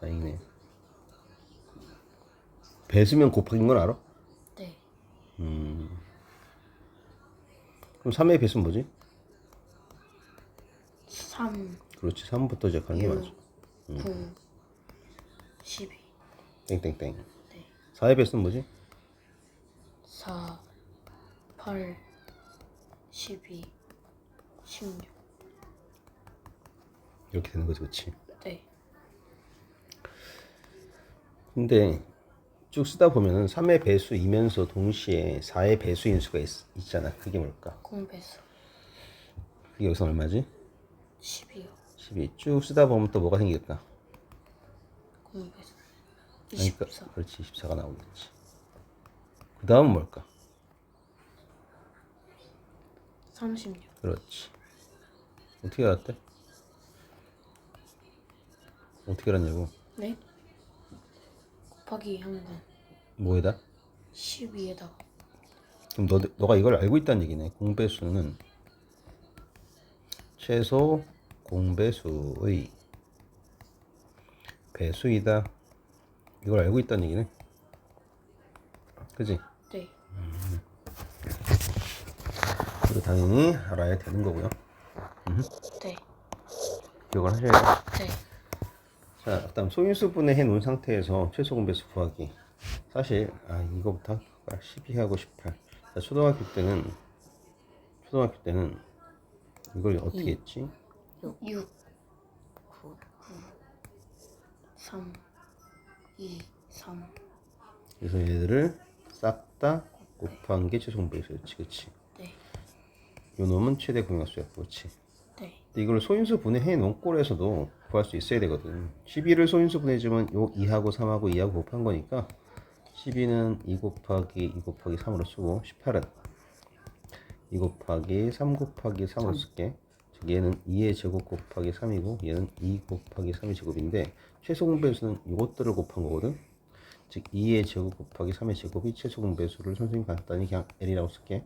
다행이네. 배수면 곱하기인 건 알아? 네. 음. 그럼 3의 배수는 뭐지? 3, 그렇지. 3부터 시작하는 게 6, 맞아. 9, 12. 땡땡땡. 네. 4의 배수는 뭐지? 4, 8, 12, 16. 이렇게 되는 거지, 그렇지? 네. 근데 쭉 쓰다 보면은 3의 배수이면서 동시에 4의 배수인 수가 있, 있잖아. 그게 뭘까? 공배수 그게 여기서 얼마지? 12요. 12. 쭉 쓰다 보면 또 뭐가 생길까? 공배수 그러니까 24. 그렇지 24가 나오겠지. 그 다음은 뭘까? 36. 그렇지. 어떻게 알았대? 어떻게 알았냐고? 네. 곱하기 한 번. 뭐에다? 12에다가 그럼 너, 너가 이걸 알고 있다는 얘기네. 공배수는 최소 공배수의 배수이다. 이걸 알고 있다는 얘기네. 그지? 네. 이거 당연히 알아야 되는 거고요. 네. 기억을 하셔야 돼요. 네. 자, 그다음 소인수분해 놓은 상태에서 최소 공배수 구하기. 사실 아 이거부터 12하고 18. 자, 초등학교 때는 초등학교 때는 이걸 어떻게 했지? 6, 6 9, 3, 2, 3. 그래서 얘들을 싹 다 곱한 게 최소 공배수였지, 그렇지? 네. 요 놈은 최대 공약수였고, 그렇지? 이걸 소인수 분해해 놓은 꼴에서도 구할 수 있어야 되거든. 12를 소인수 분해해주면 요 2하고 3하고 2하고 곱한 거니까 12는 2 곱하기 2 곱하기 3으로 쓰고 18은 2 곱하기 3 곱하기 3으로 쓸게. 즉 얘는 2의 제곱 곱하기 3이고 얘는 2 곱하기 3의 제곱인데 최소 공배수는 이것들을 곱한 거거든. 즉 2의 제곱 곱하기 3의 제곱이 최소 공배수를 선생님 간단히 그냥 L이라고 쓸게.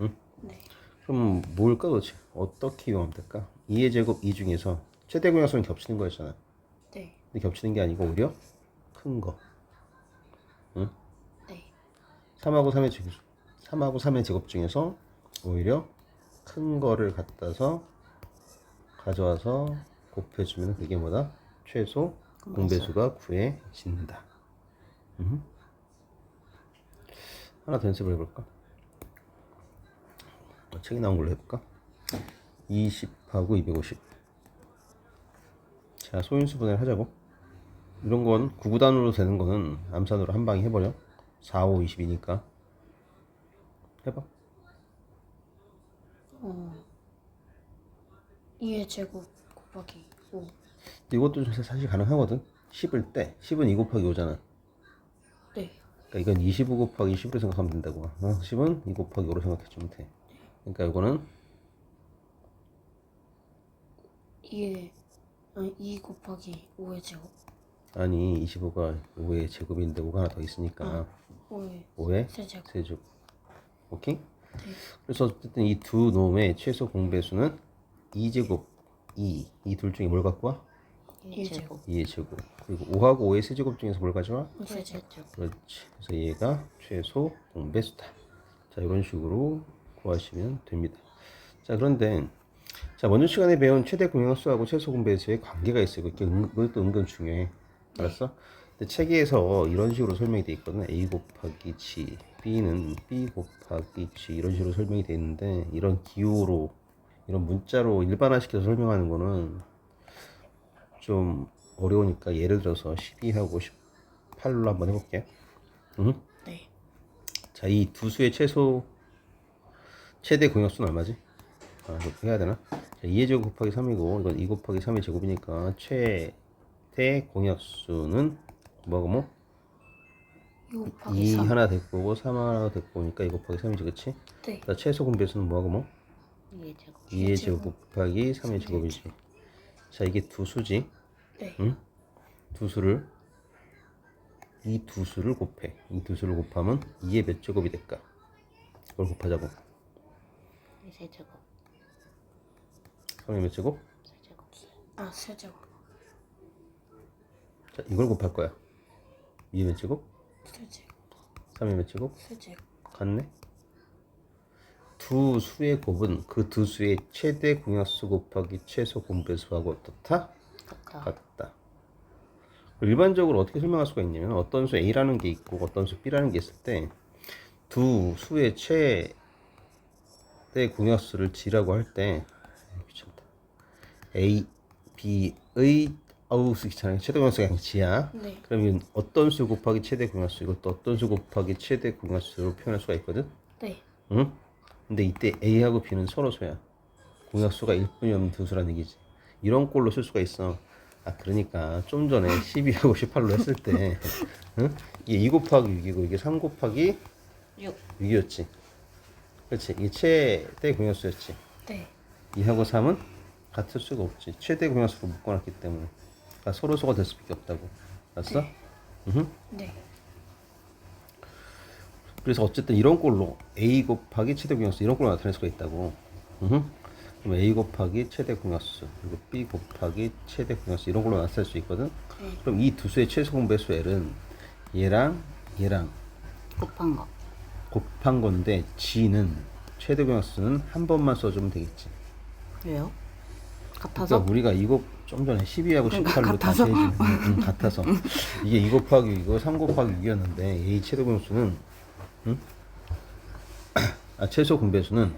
네. 그럼 뭘까 도대체? 어떻게 이용하면 될까? 2의 제곱 2 중에서 최대 공약수는 겹치는 거였잖아. 네. 근데 겹치는 게 아니고 오히려 큰 거. 응? 네. 3하고 3의 제곱, 3하고 3의 제곱 중에서 오히려 큰 거를 갖다서 가져와서 곱해주면 그게 뭐다? 최소 공배수가 구해진다. 음. 하나 더 연습을 해볼까? 어, 책에 나온 걸로 해볼까? 20하고 250. 자, 소인수 분해를 하자고. 이런 건 구구단으로 되는 거는 암산으로 한 방에 해버려. 4, 5, 20이니까. 해봐. 어. 2의 제곱 곱하기 5. 이것도 사실 가능하거든. 10을 때. 10은 2 곱하기 5잖아. 네. 그러니까 이건 25 곱하기 10으로 생각하면 된다고. 어, 10은 2 곱하기 5로 생각해주면 돼. 그러니까 이거는 2의 아니 2 곱하기 5의 제곱. 아니 25가 5의 제곱인데 5가 하나 더 있으니까 5의 5의 세제곱. 세제곱. 오케이? 네. 그래서 어쨌든 이 두 놈의 최소 공배수는 2제곱 2. 이 둘 중에 뭘 갖고 와? 1제곱. 2의 제곱. 그리고 5하고 5의 세제곱 중에서 뭘 가져와? 세제곱. 그렇지. 그래서 얘가 최소 공배수다. 자, 이런 식으로 구하시면 됩니다. 자, 그런데 자, 먼저 시간에 배운 최대 공약수하고 최소 공배수의 관계가 있어요. 그게 은, 그것도 은근 중요해. 알았어? 근데 책에서 이런 식으로 설명이 돼 있거든. A 곱하기 G, B는 B 곱하기 G 이런 식으로 설명이 돼 있는데 이런 기호로 이런 문자로 일반화시켜서 설명하는 거는 좀 어려우니까 예를 들어서 12하고 18로 한번 해볼게. 응? 네. 자, 이 두 수의 최소 최대 공약수는 얼마지? 아, 해야 되나? 자, 2의 제곱 곱하기 3이고 이건 2 곱하기 3의 제곱이니까 최대 공약수는 뭐고 뭐? 2 곱하기 2 3. 하나 됐고 고3 하나 됐고 오니까 2 곱하기 3이지 그치? 네. 자, 최소 공배수는 뭐하고 뭐? 2의 제곱. 2의 제곱 곱하기 3의 제곱이지. 자, 이게 두 수지. 네. 응? 두 수를 이 두 수를 곱해. 이 두 수를 곱하면 2의 몇 제곱이 될까? 그걸 곱하자고. 세제곱. 3의 몇 제곱? 세제곱. 아, 세제곱. 자, 이걸 곱할 거야. 2의 제곱, 세제곱 3의 제곱, 세제곱 같네. 두 수의 곱은 그 두 수의 최대 공약수 곱하기 최소 공배수하고 어떻다? 같다 같다. 일반적으로 어떻게 설명할 수가 있냐면 어떤 수 A라는 게 있고 어떤 수 B라는 게 있을 때 두 수의 최대 공약수를 G라고 할때 귀찮다. A, B의 어우 쓰기 귀찮아. 최대 공약수가 아니라 G야. 네 그러면 어떤 수 곱하기 최대 공약수 이것도 어떤 수 곱하기 최대 공약수로 표현할 수가 있거든. 네. 응? 근데 이때 A하고 B는 서로 소야. 공약수가 1분이 없는 두 수라는 얘기지. 이런 꼴로 쓸 수가 있어. 아, 그러니까 좀 전에 12하고 18로 했을 때, 응? 이게 2 곱하기 6이고 이게 3 곱하기 6 6이었지. 그렇지. 이게 최대 공약수였지. 네 2하고 3은 같을 수가 없지. 최대 공약수로 묶어놨기 때문에. 그러니까 서로 소가 될 수밖에 없다고. 알았어? 네. 응? 네. 그래서 어쨌든 이런 꼴로 a 곱하기 최대 공약수 이런 꼴로 나타낼 수가 있다고. 으흠. 그럼 a 곱하기 최대 공약수 그리고 b 곱하기 최대 공약수 이런 걸로 나타낼 수 있거든. 네. 그럼 이 두 수의 최소 공배수 L은 얘랑 얘랑 곱한 거 곱한 건데 g는 최대 공약수는 한 번만 써주면 되겠지. 왜요? 그러니까 같아서 우리가 이거 좀 전에 12하고 그러니까 18로 다시 같아서? 해주는 응, 같아서 이게 2 곱하기 이거 3 곱하기 6이었는데 A 최대 공수는 응? 아 최소 공배수는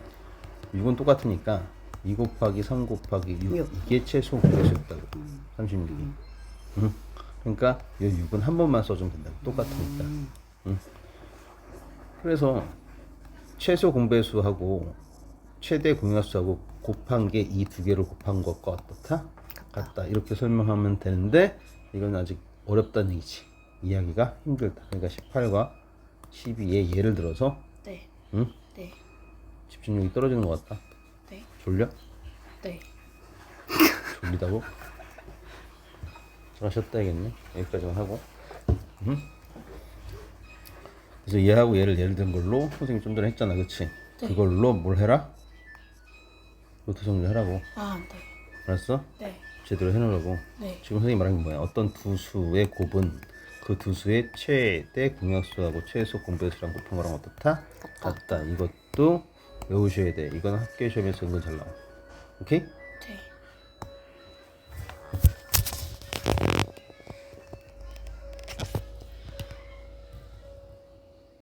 6은 똑같으니까 2 곱하기 3 곱하기 6 육. 이게 최소 공배수였다고 36이 응? 그러니까 이 6은 한 번만 써주면 된다고 똑같으니까 응? 그래서 최소 공배수하고 최대 공약수하고 곱한 게 이 두 개를 곱한 것과 어떻다? 같다. 이렇게 설명하면 되는데 이건 아직 어렵다는 얘기지. 이야기가 힘들다. 그러니까 18과 12의 예를 들어서 네. 응? 네. 집중력이 떨어지는 것 같다. 네. 졸려? 네. 졸리다고? 아, 쉬었다 야겠네 여기까지만 하고. 응? 그래서 얘하고 얘를 예를 든 걸로 선생님 좀 전에 했잖아. 그치? 네. 그걸로 뭘 해라? 노트 정리하라고. 아, 네. 알았어? 네. 제대로 해놓으라고. 네. 지금 선생님 말한 게 뭐야? 어떤 두 수의 곱은 그 두 수의 최대 공약수하고 최소 공배수랑 곱한 거랑 어떻다? 같다. 이것도 외우셔야 돼. 이건 학교 시험에서 은근 잘 나와. 오케이? 네.